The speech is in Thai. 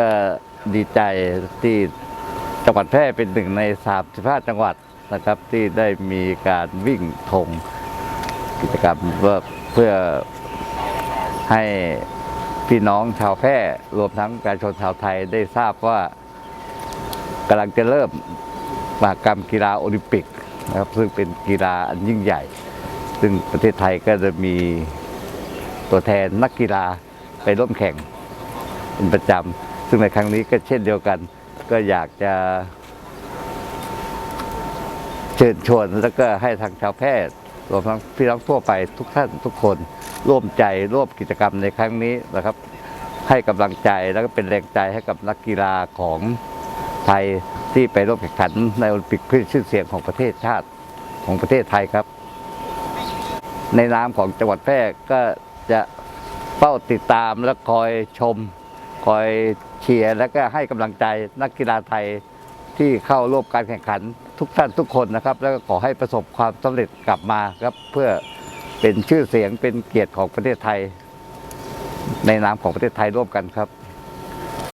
ก็ดีใจที่จังหวัดแพร่เป็นหนึ่งใน 35 จังหวัดนะครับที่ได้มีการวิ่งธงกิจกรรมเพื่อให้พี่น้องชาวแพร่รวมทั้งประชาชนชาวไทยได้ทราบว่ากำลังจะเริ่มมหกรรมกีฬาโอลิมปิกนะครับซึ่งเป็นกีฬาอันยิ่งใหญ่ ซึ่งประเทศไทยก็จะมีตัวแทนนักกีฬาไปร่วมแข่งเป็นประจำ ซึ่งในครั้งนี้ก็เช่นเดียวกัน ก็อยากจะ เชิญชวนแล้วก็ให้ทางชาวแพทย์รวมทั้งพี่น้องทั่วไปทุกท่านทุกคนร่วมใจร่วมกิจกรรมในครั้งนี้นะครับ ให้กำลังใจแล้วก็เป็นแรงใจให้กับนักกีฬาของไทยที่ไปร่วมแข่งขันในโอลิมปิกเพื่อชื่อเสียงของประเทศชาติของประเทศไทยครับ ในนามของจังหวัดแพร่ก็จะเฝ้าติดตามและคอยชม คอยเชียร์และก็ให้กำลังใจนักกีฬาไทยที่เข้าร่วมการแข่งขันทุกท่านทุกคนนะครับ แล้วก็ขอให้ประสบความสำเร็จกลับมาครับ เพื่อเป็นชื่อเสียงเป็นเกียรติของประเทศไทย ในนามของประเทศไทยร่วมกันครับ